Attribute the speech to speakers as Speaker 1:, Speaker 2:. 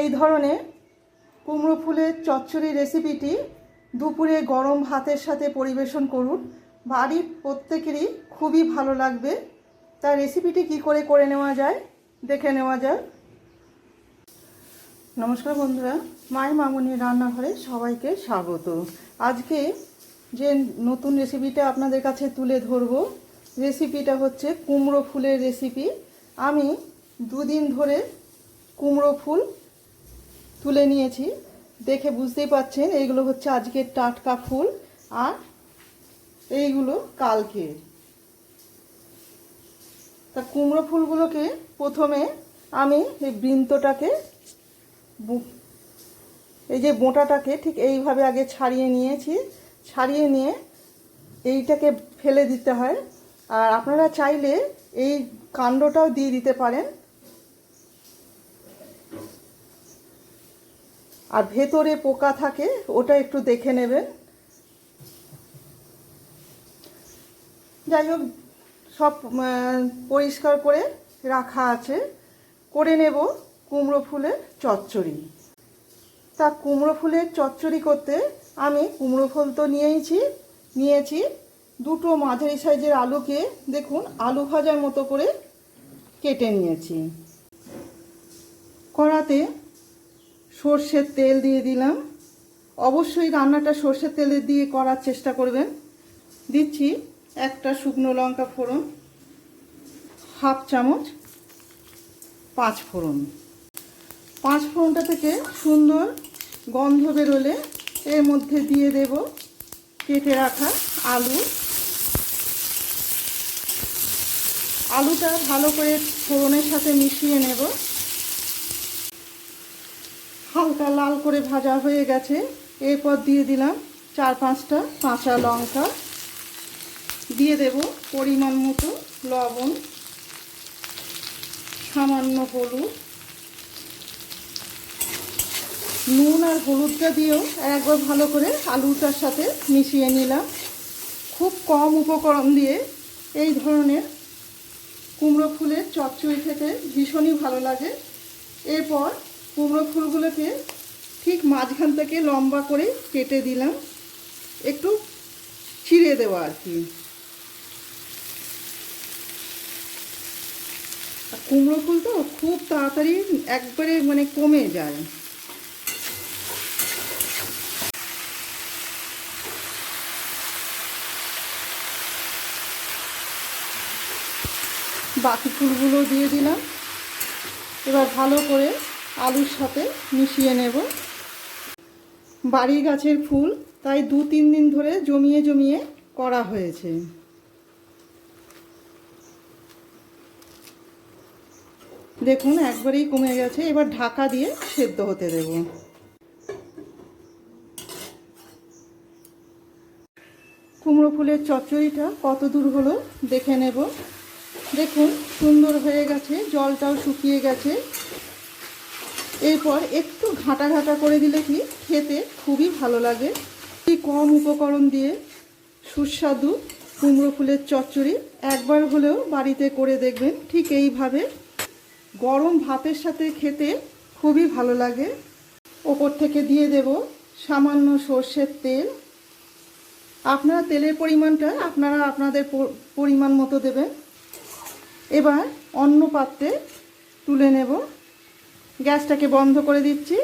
Speaker 1: এই ধরনের কুমড়ো ফুলের চচ্চড়ি রেসিপিটি দুপুরে গরম ভাতের সাথে পরিবেশন করুন। বাড়ির প্রত্যেকেরই খুবই ভালো লাগবে। তার রেসিপিটি কি করে করে নেওয়া যায়, দেখে নেওয়া যাক। নমস্কার বন্ধুরা মায়ের মামুনির রান্নাঘরে সবাইকে স্বাগত। আজকে যে নতুন রেসিপিটা আপনাদের কাছে তুলে ধরবো রেসিপিটা হচ্ছে কুমড়ো ফুলের রেসিপি আমি দুদিন ধরে কুমড়ো ফুল তুলে নিয়েছি। দেখে বুঝতেই পাচ্ছেন, এইগুলো হচ্ছে আজকের টাটকা ফুল আর এইগুলো কালকে তা কুমড়ো ফুলগুলোকে প্রথমে আমি এই বৃন্তটাকে এই যে বোঁটাটাকে ঠিক এইভাবে আগে ছাড়িয়ে নিয়েছি। ছাড়িয়ে নিয়ে এইটাকে ফেলে দিতে হয়। আর আপনারা চাইলে এই কাণ্ডটাও দিয়ে দিতে পারেন। আর ভেতরে পোকা থাকে, ওটা একটু দেখে নেবেন। যাই হোক, সব পরিষ্কার করে রাখা আছে। করে নেব কুমড়ো ফুলের চচ্চড়ি। তা কুমড়ো ফুলের চচ্চড়ি করতে আমি কুমড়ো ফুল তো নিয়েইছি, নিয়েছি। দুটো মাঝারি সাইজের আলুকে দেখুন, আলু ভাজার মতো করে কেটে নিয়েছি। কড়াতে সর্ষের তেল দিয়ে দিলাম। অবশ্যই রান্নাটা সর্ষের তেলে দিয়ে করার চেষ্টা করবেন। দিচ্ছি একটা শুকনো লঙ্কা ফোড়ন, হাফ চামচ পাঁচ ফোড়ন। পাঁচ ফোড়নটা থেকে সুন্দর গন্ধ বেরোলে এর মধ্যে দিয়ে দেব কেটে রাখা আলু। আলুটা ভালো করে ফোড়নের সাথে মিশিয়ে নেব। হালকা লাল করে ভাজা হয়ে গেছে। এরপর দিয়ে দিলাম চার পাঁচটা কাঁচা লঙ্কা। দিয়ে দেব পরিমাণ মতো লবণ, সামান্য হলুদ। নুন আর হলুদটা দিয়েও একবার ভালো করে আলুটার সাথে মিশিয়ে নিলাম। খুব কম উপকরণ দিয়ে এই ধরনের কুমড়ো ফুলের চচ্চড়ি খেতে ভীষণই ভালো লাগে। এরপর কুমড়ো ফুলগুলোকে ঠিক মাঝখান থেকে লম্বা করে কেটে দিলাম। একটু চিড়ে দেওয়া আর কি। কুমড়ো ফুল তো খুব তাড়াতাড়ি একবারে মানে কমে যায়। বাকি ফুলগুলো দিয়ে দিলাম। এবার ভালো করে আলুর সাথে মিশিয়ে নেব। বাড়ির গাছের ফুল তাই দু তিন দিন ধরে জমিয়ে জমিয়ে করা হয়েছে। দেখুন, একবারেই কমে গেছে। এবার ঢাকা দিয়ে সেদ্ধ হতে দেব। কুমড়ো ফুলের চচ্চড়িটা কত দূর হলো দেখে নেব। দেখুন, সুন্দর হয়ে গেছে। জলটাও শুকিয়ে গেছে। এরপর একটু ঘাটা ঘাটা করে দিলে কি খেতে খুবই ভালো লাগে। কম উপকরণ দিয়ে সুস্বাদু কুমড়ো ফুলের চচ্চড়ি একবার হলেও বাড়িতে করে দেখবেন, ঠিক এইভাবে। গরম ভাতের সাথে খেতে খুবই ভালো লাগে। ওপর থেকে দিয়ে দেব সামান্য সর্ষের তেল। আপনারা তেলের পরিমাণটা আপনারা আপনাদের পরিমাণ মতো দেবেন। এবার অন্য পাত্রে তুলে নেব। গ্যাসটাকে বন্ধ করে দিচ্ছি।